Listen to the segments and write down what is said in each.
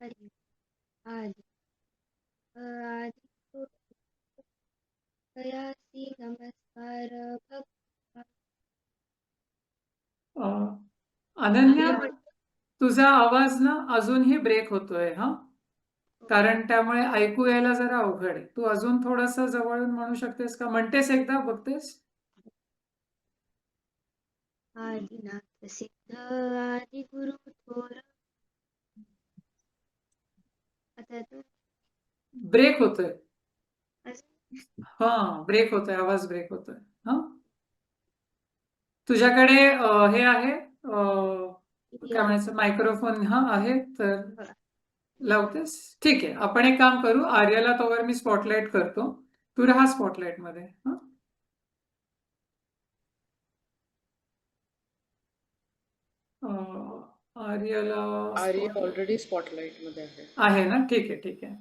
हरि आदि आदि तयासी नमस्कार भक्त अं, अनन्या तुझा आवाज ना अजूनही ब्रेक होतोय हा? कारण त्यामुळे ऐकू यायला जरा अवघड आहे. तू अजून थोडस जवळून म्हणू शकतेस का? म्हणतेस एकदा बघतेस? आदिनाथ सिद्ध आदि गुरु थोर आता तू ब्रेक होतोय. हा ब्रेक होतोय आवाज ब्रेक होतोय. हा? तुझ्याकडे अं, हे आहे अं, काय म्हणायचं मायक्रोफोन हा आहे तर लावतेस? ठीक आहे आपण एक काम करू आर्याला तोवर मी स्पॉटलाइट करतो. तू राहा स्पॉटलाइटमध्ये हा? अं, आर्याला आर्य ऑलरेडी स्पॉटलाइटमध्ये आहे. आहे ना? ठीक आहे ठीक आहे.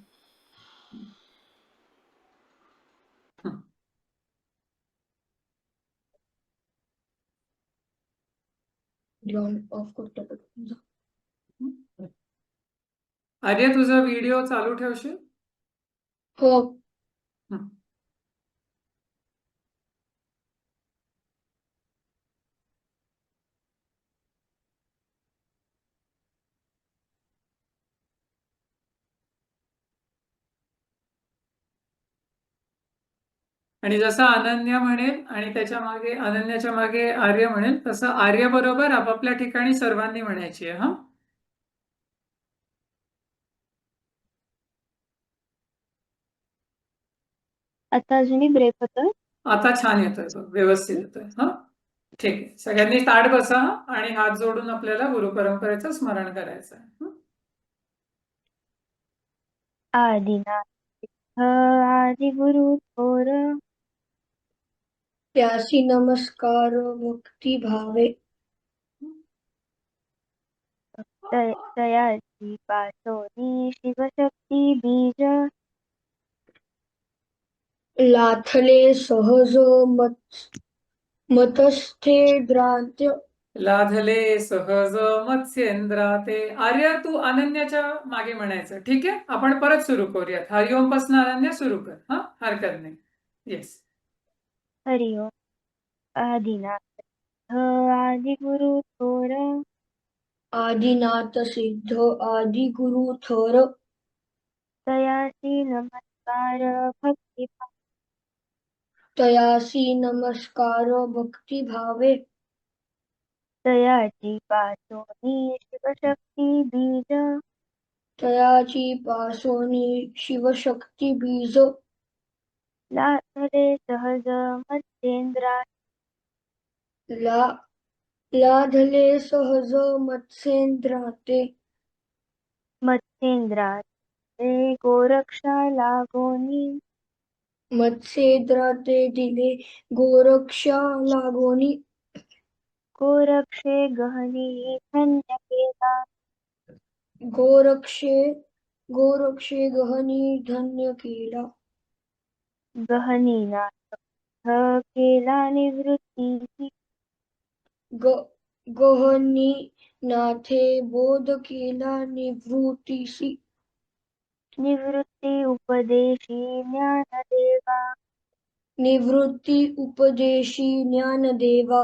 ऑफ करतो आर्य तुझा व्हिडिओ चालू ठेवशील? हो. हं. आणि जसं अनन्या म्हणेल आणि त्याच्यामागे अनन्याच्या मागे आर्य म्हणेल तसं आर्य बरोबर आपापल्या ठिकाणी सर्वांनी म्हणायची आहे हा? आता अजूनही ब्रेक होतोय? आता छान येतोय व्यवस्थित येतोय हा? ठीक आहे. सगळ्यांनी ताट बसा आणि हात जोडून आपल्याला गुरुपरंपरेचं स्मरण करायचं आहे सिद्ध आदि गुरु थोर त्यासी नमस्कार भक्ती भावे। पासोनी शिवशक्ती बीज। लाथले सहज मत मतस्थे द्रांत्य लाधले सहज मत्स्येंद्रा ते आर्य तू अनन्याच्या मागे म्हणायचं. ठीक आहे? आपण परत सुरू करूयात. हरिओमपासून अनन्या सुरू कर. हा? हरकत नाही. येस हरि ओम। आदिनाथ। आदि गुरु थोर। आदिनाथ सिद्ध आदि गुरु थोर। तयासी नमस्कार भक्ती तयासी नमस्कार भक्ती भावे। तयाची पासोनी शिवशक्ती बीज। तयाची पासोनी शिवशक्ती बीज। लाथले सहज मत्स्येंद्रा ला लाधले सहज मत्स्येंद्राते मत्स्येंद्रा ते गोरक्षा लागोनी. मत्स्येंद्राते दिले गोरक्षा लागोनी. गोरक्षे गहनी धन्य केला. गोरक्षे गोरक्षे गहनी धन्य केला. गहनी नाथ केला निवृत्ती ग गहनी नाथे बोध केला निवृत्तीसी निवृत्ती उपदेशी ज्ञानदेवा. निवृत्ती उपदेशी ज्ञानदेवा.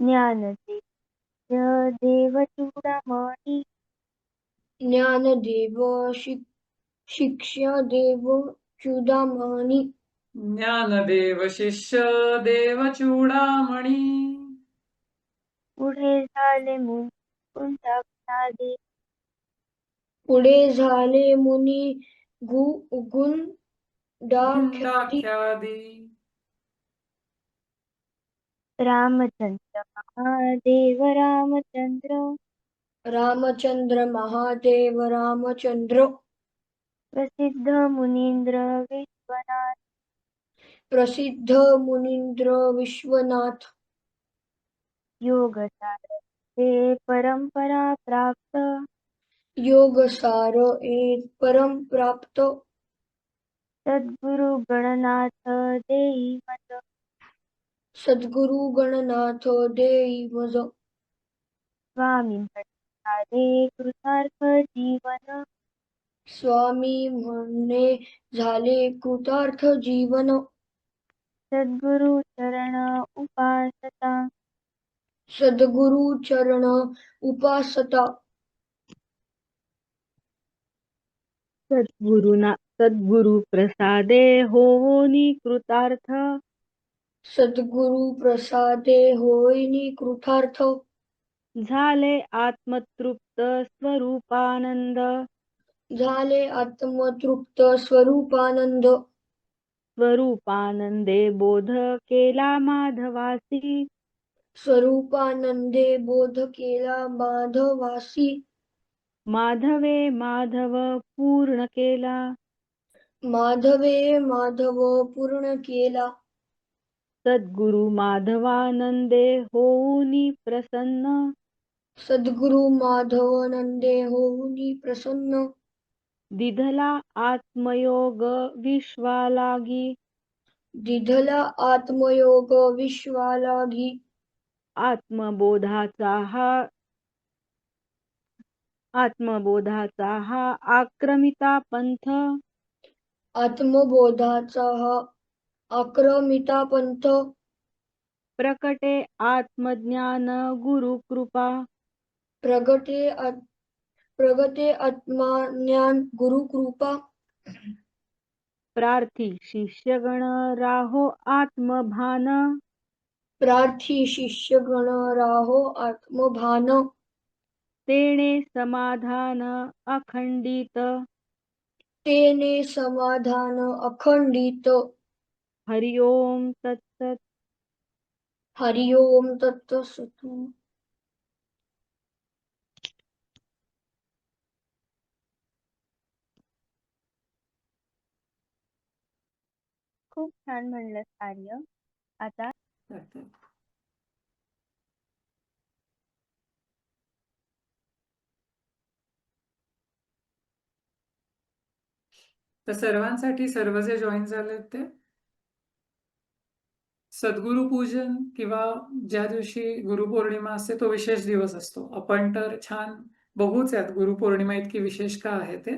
ज्ञानदेव देवचूडामणी ज्ञानदेव शिक शिक्षा देव चुडामणी. ज्ञानदेव शिष्य देव चूडामणी पुढे झाले मुन पुढे झाले मुनी गु गुण रामचंद्र महादेव रामचंद्र. रामचंद्र महादेव रामचंद्र. प्रसिद्ध मुनींद्र विश्वनाथ. प्रसिद्ध मुनींद्र विश्वनाथ. योगसार ते परंपरा प्राप्त. योगसार एक परम प्राप्त सद्गुरु गणनाथ देई मत सद्गुरु गणनाथ देई मज स्वामी कृतार्थ जीवन. स्वामी म्हणणे झाले कृतार्थ जीवन. सद्गुरु चरण उपासता. सद्गुरु चरण उपासता. सद्गुरुना सद्गुरु प्रसादे होनी कृतार्थ. सद्गुरु प्रसादे होईनी कृतार्थ. झाले आत्मतृप्त स्वरूपानंद. झाले आत्मतृप्त स्वरूपानंद. स्वरूपानंदे बोध केला माधवासी. स्वरूपानंदे बोध केला माधवासी. माधवे माधव पूर्ण केला. माधवे माधव पूर्ण केला. सद्गुरु माधवानंदे होऊनी प्रसन्न. सद्गुरु माधवानंदे होऊनी प्रसन्न. दिधला आत्मयोग विश्वालागी. दिधला आत्मयोग विश्वालागी. आत्मबोधाचा हा आत्मबोधाचा हा आक्रमिता पंथ. आत्मबोधाचा हा आक्रमिता पंथ. प्रकटे आत्मज्ञान गुरुकृपा. प्रगटे आत- प्रगटे आत्मज्ञान गुरुकृपा प्रार्थी शिष्यगण राहो आत्मभान. प्रार्थी शिष्यगण राहो आत्मभान. तेणे समाधान अखंडित. तेने समाधान अखंडित. हरिओम तत्सत. हरिओम तत्सतु. खूप छान म्हणलं आर्य आता करते. तर सर्वांसाठी सर्व जे जॉईन झालेत ते. सद्गुरु पूजन किंवा ज्या दिवशी गुरुपौर्णिमा असते तो विशेष दिवस असतो. आपण तर छान बघूच यात गुरुपौर्णिमा इतकी विशेष का आहे ते.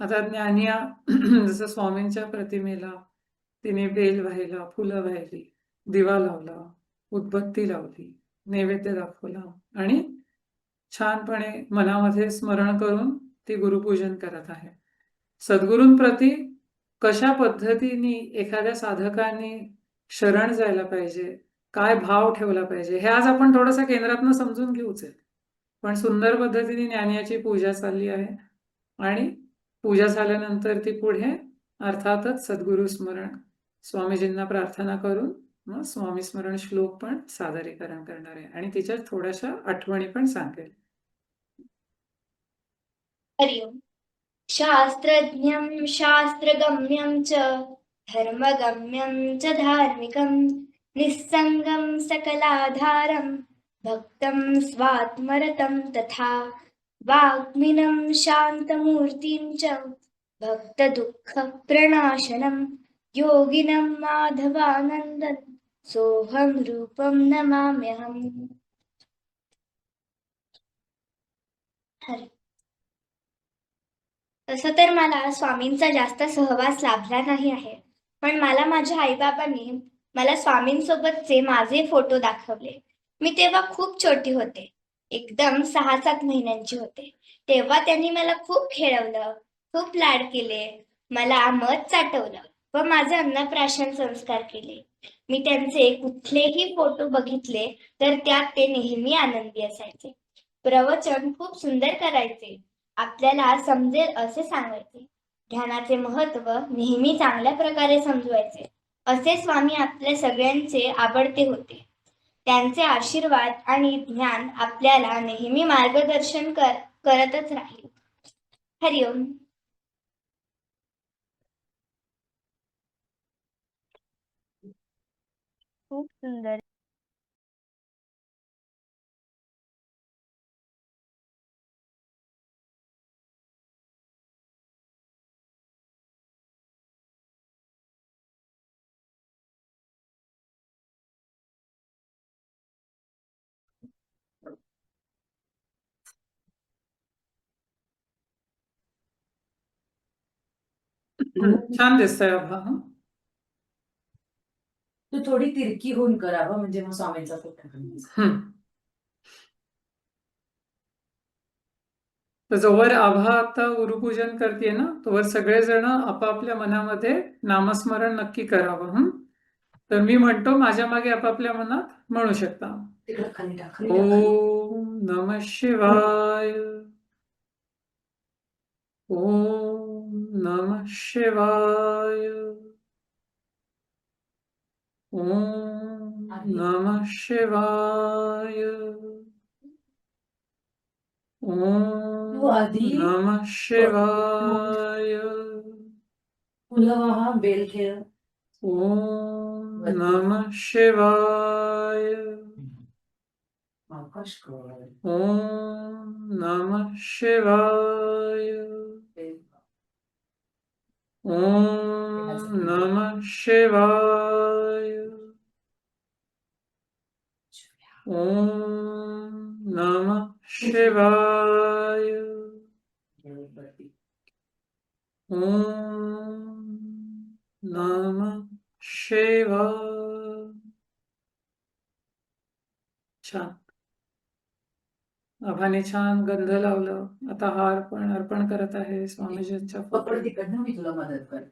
आता ज्ञानिया जसं स्वामींच्या प्रतिमेला तिने बेल वाहिला फुलं वाहिली दिवा लावला उदबत्ती लावली नैवेद्य दाखवला आणि छानपणे मनामध्ये स्मरण करून ती गुरुपूजन करत आहे. सद्गुरूंप्रती कशा पद्धतीने एखाद्या साधकाने शरण जायला पाहिजे काय भाव ठेवला पाहिजे हे आज आपण थोडंसं केंद्रातनं समजून घेऊच आहे. पण सुंदर पद्धतीने ज्ञानियाची पूजा चालली आहे आणि पूजा झाल्यानंतर ती पुढे अर्थातच सद्गुरु स्मरण स्वामीजींना प्रार्थना करून मग स्वामी स्मरण श्लोक पण सादरीकरण करणार. आहे आणि तिच्या थोड्याशा आठवणी पण सांगेल. हरिओम. शास्त्रज्ञं शास्त्रगम्यं च धर्मगम्यं च धार्मिकं निस्सङ्गं सकलाधारं भक्तं स्वात्मरतं तथा वाग्मिनं शान्तमूर्तिं च। भक्तदुःखप्रणाशनं योगिनं माधवानन्दं सोऽहं रूपं नमाम्यहम्। हरि। तसं तर मला स्वामींचा जास्त सहवास लाभला नाही आहे पण मला माझ्या आईबाबांनी मला स्वामींसोबतचे माझे फोटो दाखवले मी तेव्हा खूप छोटी होते एकदम सहा सात महिन्यांची होते तेव्हा त्यांनी मला खूप खेळवलं खूप लाड केले. मला मध चाटवलं व माझे अन्नप्राशन संस्कार केले. मी त्यांचे कुठलेही फोटो बघितले तर त्यात ते नेहमी आनंदी असायचे. प्रवचन खूप सुंदर करायचे. आपल्याला समजेल असे सांगायचे. ध्यानाचे महत्त्व नेहमी चांगल्या प्रकारे समजवायचे. असे स्वामी आपल्या सगळ्यांचे आवडते होते. त्यांचे आशीर्वाद आणि ज्ञान आपल्याला नेहमी मार्गदर्शन कर करतच राहील. हरिओम. soğuk günler Sen de Serap Hanım. तू थोडी तिरकी होऊन करावं म्हणजे मग स्वामींचा फोटो. तर जोवर आभा आता गुरुपूजन करते ना तोवर सगळेजण आपापल्या मनामध्ये नामस्मरण नक्की करावं हं? तर मी म्हणतो माझ्या मागे आपापल्या मनात म्हणू शकता. ओम नम शिवाय. ओम नम शिवाय. ओम नम शिवाय ओम नम शिवाय वाहा बेल खेळ ओम नम शिवाय. ओम नम शिवाय. ओम नम शिवाय ओम नम शिवाय. ओम नम शिवाय छान. आभाने छान गंध लावलं. आता हार पण अर्पण करत आहे स्वामीजींच्या पकड तिकडनं मी तुला मदत कर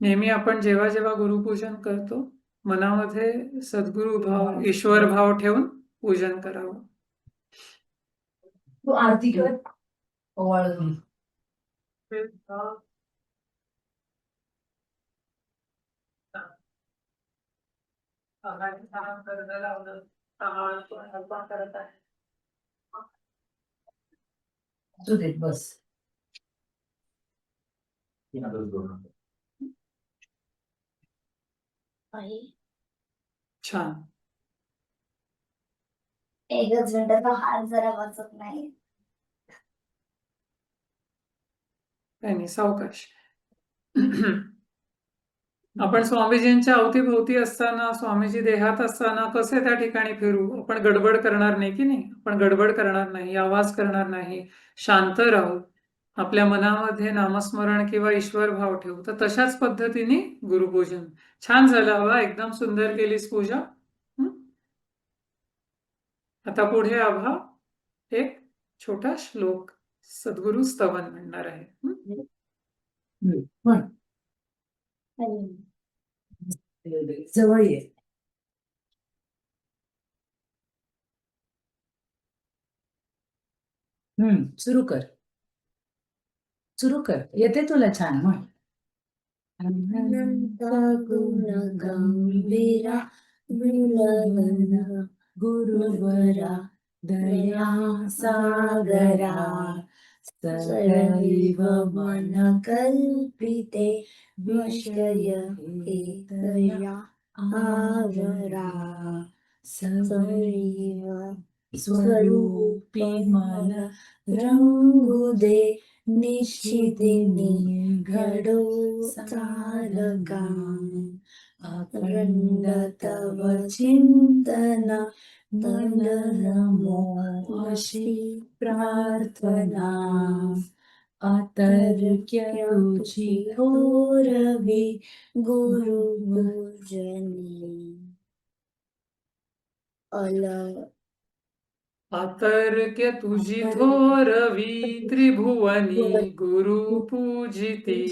नेहमी आपण जेव्हा जेव्हा गुरुपूजन करतो मनामध्ये सद्गुरु भाव ईश्वर भाव ठेवून पूजन करावं. तू आरती कर. बस. आई छान. एकच मिनिटाचा हात जरा वाचत नाही. काही नाही सावकाश. आपण स्वामीजींच्या अवतीभोवती असताना स्वामीजी देहात असताना कसे त्या ठिकाणी फिरू? आपण गडबड करणार नाही की नाही? आपण गडबड करणार नाही आवाज करणार नाही. शांत राहू. आपल्या मनामध्ये नामस्मरण किंवा ईश्वर भाव ठेवू. तर तशाच पद्धतीने गुरुपूजन. छान झालं हवा एकदम सुंदर केलीस पूजा. आता पुढे आभा एक छोटा श्लोक सद्गुरु स्तवन म्हणणार आहे. जवळ ये. सुरू कर. सुरू कर. येते तुला छान म्हण. गंभीरा गुरुवरा दया सागरा सदैव मन कल्पिते विषय हेतया आवरा सदैव स्वरूपी मन रंगुदे निश्च अखण्ड तव चिन्तन चिन्त प्रार्थना अतर् कोरवि गुरु अल अतर्क्य तुझी थोरवी त्रिभुवनी गुरु पूजिती.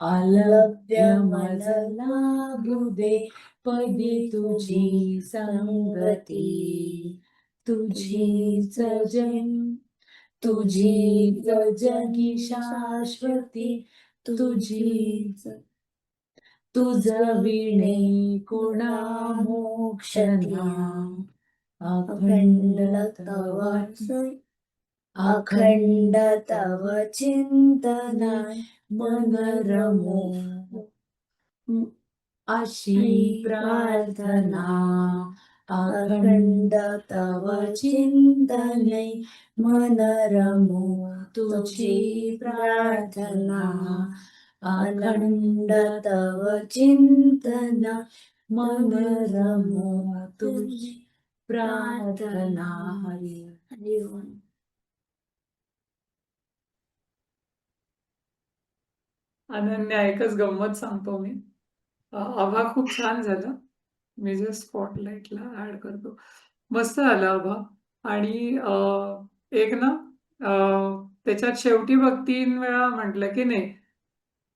अलभ्य मज लाभू दे पदी तुझी संगती. तुझीच जन तुझीच जगी शाश्वती. तुझीच तुझ विणे कुणा मोक्षना. अखंड तव अखंड तव चिंतना मन रमो अशी प्रार्थना अखंड तव चिंतने मन रमो तुझी प्रार्थना अखंड तव चिंतना मन रमो तुझी प्रार्थना अनन्या एकच गंमत सांगतो मी. आभा खूप छान झाला. मी जे स्पॉटलाइटला ऍड करतो. मस्त आला आभा. आणि एक ना त्याच्यात शेवटी बघ तीन वेळा म्हटलं की नाही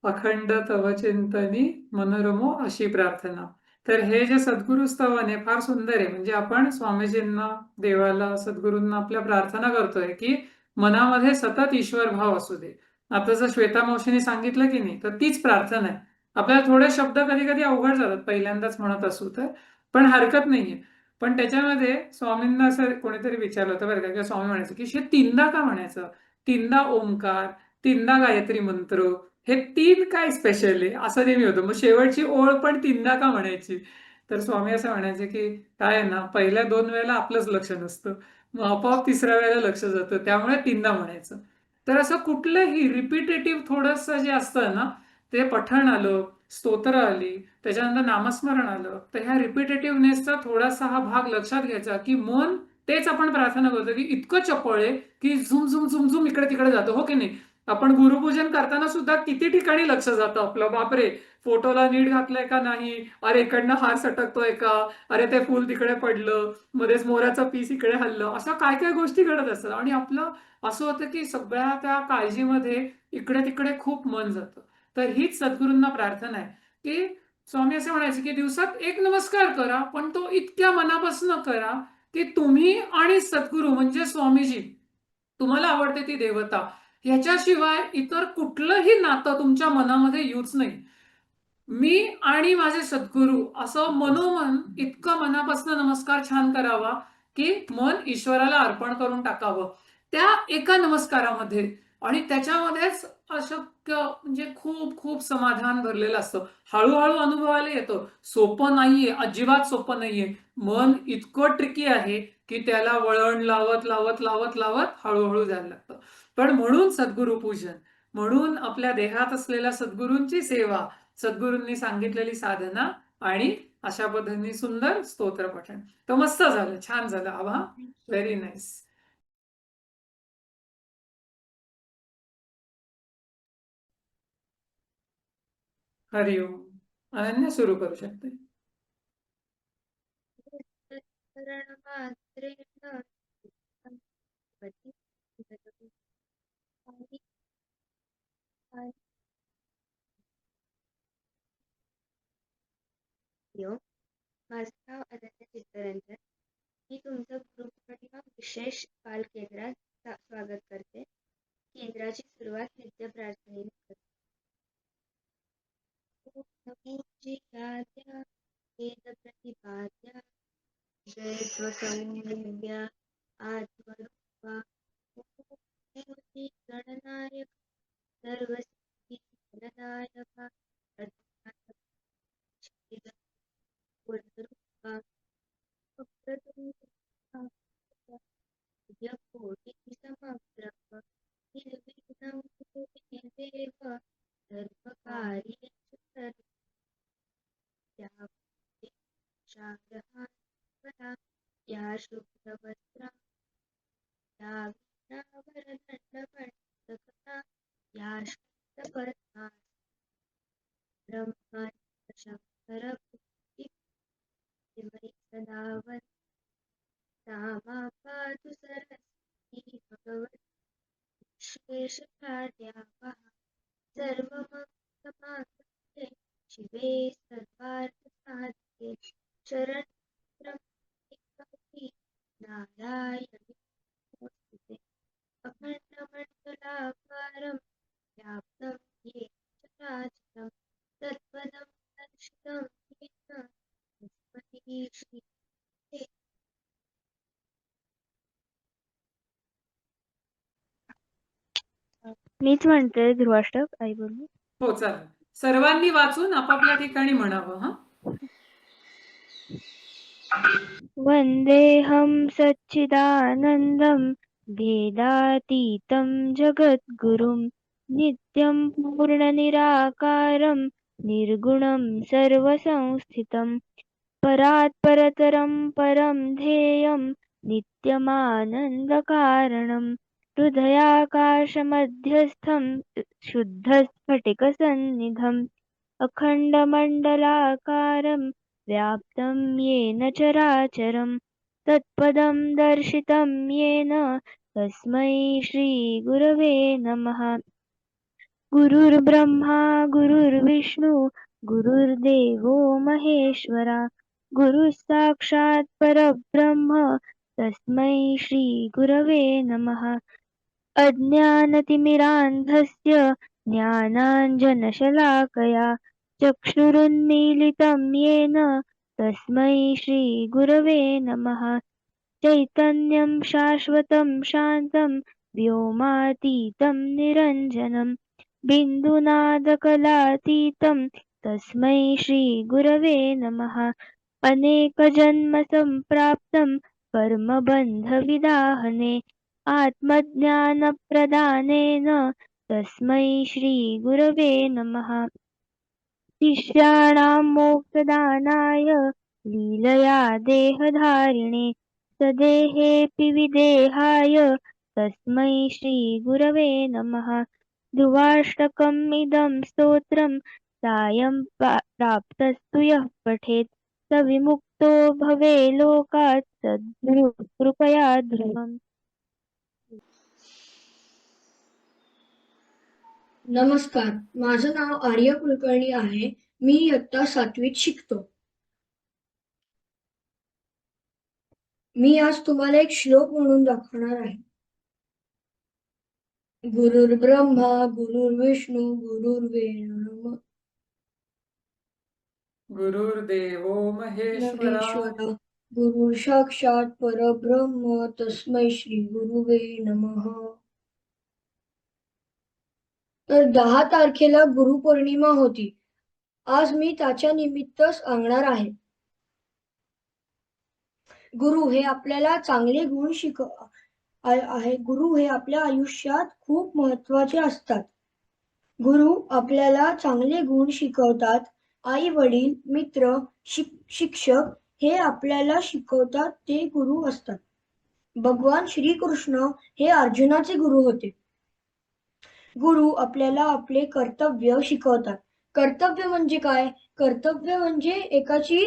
अखंड तव चिंतनी मनोरमो अशी प्रार्थना. तर हे जे सद्गुरु स्तवन आहे फार सुंदर आहे. म्हणजे आपण स्वामीजींना देवाला सद्गुरूंना आपल्या प्रार्थना करतोय की मनामध्ये सतत ईश्वर भाव असू दे. आता जर श्वेता मावशीने सांगितलं की नाही तर तीच प्रार्थना आहे. आपल्याला थोडे शब्द कधी कधी अवघड जातात पहिल्यांदाच म्हणत असू तर. पण हरकत नाहीये. पण त्याच्यामध्ये स्वामींना असं कोणीतरी विचारलं होतं बरं का किंवा स्वामी म्हणायचं की हे तीनदा का म्हणायचं? तीनदा ओंकार तीनदा गायत्री मंत्र हे तीन काय स्पेशल आहे? असं नेहमी होतं. मग शेवटची ओळ पण तीनदा का म्हणायची? तर स्वामी असं म्हणायचे की काय आहे ना पहिल्या दोन वेळेला आपलंच लक्ष नसतं. मग आपोआप तिसऱ्या वेळेला लक्ष जातं. त्यामुळे तीनदा म्हणायचं. तर असं कुठलंही रिपिटेटिव्ह थोडंसं जे असतं ना ते पठण आलं स्तोत्र आली त्याच्यानंतर नामस्मरण आलं तर ह्या रिपिटेटिव्हनेसचा थोडासा हा भाग लक्षात घ्यायचा की मन तेच आपण प्रार्थना करतो की इतकं चपळ आहे की झुम झुम झुम झुम इकडे तिकडे जातो. हो की नाही? आपण गुरुपूजन करताना सुद्धा किती ठिकाणी लक्ष जातं आपलं? बापरे फोटोला नीट घातलंय का नाही? अरे इकडनं हार सटकतोय का? अरे ते फुल तिकडे पडलं मध्येच मोराचं पीस इकडे हल्लं. असं काय काय गोष्टी घडत असतात. आणि आपलं असं होतं की सगळ्या त्या काळजीमध्ये इकडे तिकडे खूप मन जातं. तर हीच सद्गुरूंना प्रार्थना आहे की स्वामी असे म्हणायचे की दिवसात एक नमस्कार करा पण तो इतक्या मनापासून करा की तुम्ही आणि सद्गुरू म्हणजे स्वामीजी तुम्हाला आवडते ती देवता. ह्याच्याशिवाय इतर कुठलंही नातं तुमच्या मनामध्ये येऊच नाही. मी आणि माझे सद्गुरू असं मनोमन इतकं मनापासून नमस्कार छान करावा की मन ईश्वराला अर्पण करून टाकावं. त्या एका नमस्कारामध्ये आणि त्याच्यामध्येच अशक्य म्हणजे खूप खूप समाधान भरलेलं असतं. हळूहळू अनुभवायला येतं. सोपं नाहीये अजिबात सोपं नाहीये. मन इतकं ट्रिकी आहे की त्याला वळण लावत लावत लावत लावत हळूहळू जायला लागतं. पण म्हणून सद्गुरु पूजन म्हणून आपल्या देहात असलेल्या सद्गुरूंची सेवा सद्गुरूंनी सांगितलेली साधना आणि अशा पद्धतीने सुंदर स्तोत्र पठण. तर मस्त झालं छान झालं आभा व्हेरी नाईस हरिओम अनन्य सुरू करू शकते. हॅलो माझं नाव अनन्या चित्तरंजन मी तुमचं गुरुपौर्णिमा विशेष बाल केंद्रात स्वागत करते. केंद्राची सुरुवात नित्य प्रार्थनेने करते. ओम नमो वेद प्रतिपाद्या जय स्वसंज्ञा आत्मरूपा नायकः सर्वस्ति सर्वमङ्गलमाङ्गल्ये शिवे सर्वार्थ शरणं नारायणी नमोस्तुते अखण्डमण्डलाकारं व्याप्तं येन चराचरं तत्पदं दर्शितं येन तस्मै श्री मीच म्हणते ध्रुवाष्टक आई बोलू हो चालेल. सर्वांनी वाचून आपापल्या ठिकाणी म्हणावं हा? वन्देऽहं सच्चिदानन्दं भेदातीतं जगद्गुरुं नित्यं पूर्णनिराकारं निर्गुणं सर्वसंस्थितं परात् परतरं परं ध्येयं नित्यमानन्दकारणं हृदयाकाशमध्यस्थं शुद्धस्फटिकसन्निधम् अखण्डमण्डलाकारं व्याप्तं येन चराचरं तत्पदं दर्शितं येन तस्मै श्रीगुरवे नमः। गुरुर्ब्रह्मा गुरुर्विष्णु गुरुर्देवो महेश्वरा गुरुसाक्षात् परब्रह्म तस्मै श्रीगुरवे नमः। अज्ञानतिमिरान्धस्य ज्ञानाञ्जनशलाकया चक्षुरुन्मीलितं येन तस्मै श्रीगुरवे नमः। चैतन्यं शाश्वतं शान्तं व्योमातीतं निरञ्जनं बिन्दुनादकलातीतं तस्मै श्रीगुरवे नमः। अनेकजन्मसम्प्राप्तं कर्मबन्धविदाहने आत्मज्ञानप्रदानेन तस्मै श्रीगुरवे नमः। शिष्याणां मोक्षदानाय लीलया देहधारिणे सदेहेऽपि विदेहाय तस्मै श्रीगुरवे नमः। ध्रुवाष्टकम् इदं स्तोत्रं सायं प्राप्तस्तु यः पठेत्। स विमुक्तो भवे लोकात् सद्गुरु कृपया ध्रुवम् नमस्कार माझं नाव आर्य कुलकर्णी आहे. मी इयत्ता सातवीत शिकतो. मी आज तुम्हाला एक श्लोक म्हणून दाखवणार आहे. गुरुर्ब्रह्मा गुरुर्विष्णू गुरुर्वेणू गुरुर्देवो महेश्वरा. गुरु साक्षात परब्रह्म तस्मै श्री गुरुवे नमः. तर दहा तारखेला गुरुपौर्णिमा होती. आज मी त्याच्या निमित्त सांगणार आहे. गुरु हे आपल्याला चांगले गुण शिक आहे. गुरु हे आपल्या आयुष्यात खूप महत्त्वाचे असतात. गुरु आपल्याला चांगले गुण शिकवतात. आई वडील मित्र शिक शिक्षक हे आपल्याला शिकवतात. ते गुरु असतात. भगवान श्रीकृष्ण हे अर्जुनाचे गुरु होते. गुरु आपल्याला आपले कर्तव्य शिकवतात. कर्तव्य म्हणजे काय? कर्तव्य म्हणजे एकाची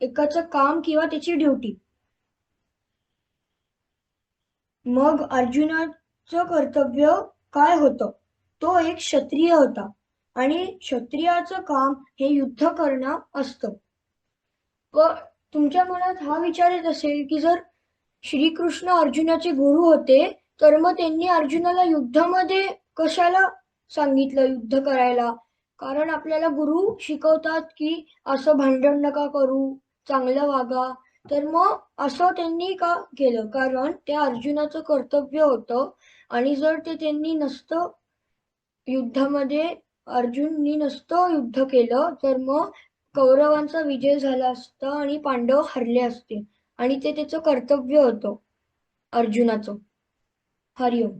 एकाचं काम किंवा त्याची ड्युटी. मग अर्जुनाचं कर्तव्य काय होतं? तो एक क्षत्रिय होता आणि क्षत्रियाचं काम हे युद्ध करणं असतं. व तुमच्या मनात हा विचार येत असेल की जर श्रीकृष्ण अर्जुनाचे गुरु होते तर मग त्यांनी अर्जुनाला युद्धामध्ये कशाला सांगितलं युद्ध करायला? कारण आपल्याला गुरु शिकवतात की असं भांडण नका करू चांगलं वागा. तर मग असं त्यांनी का केलं? कारण ते अर्जुनाचं कर्तव्य होतं आणि जर ते त्यांनी नसतं युद्धामध्ये अर्जुननी नसतं युद्ध केलं तर मग कौरवांचा विजय झाला असता आणि पांडव हरले असते. आणि ते त्याचं कर्तव्य होतं अर्जुनाचं. हरिओम.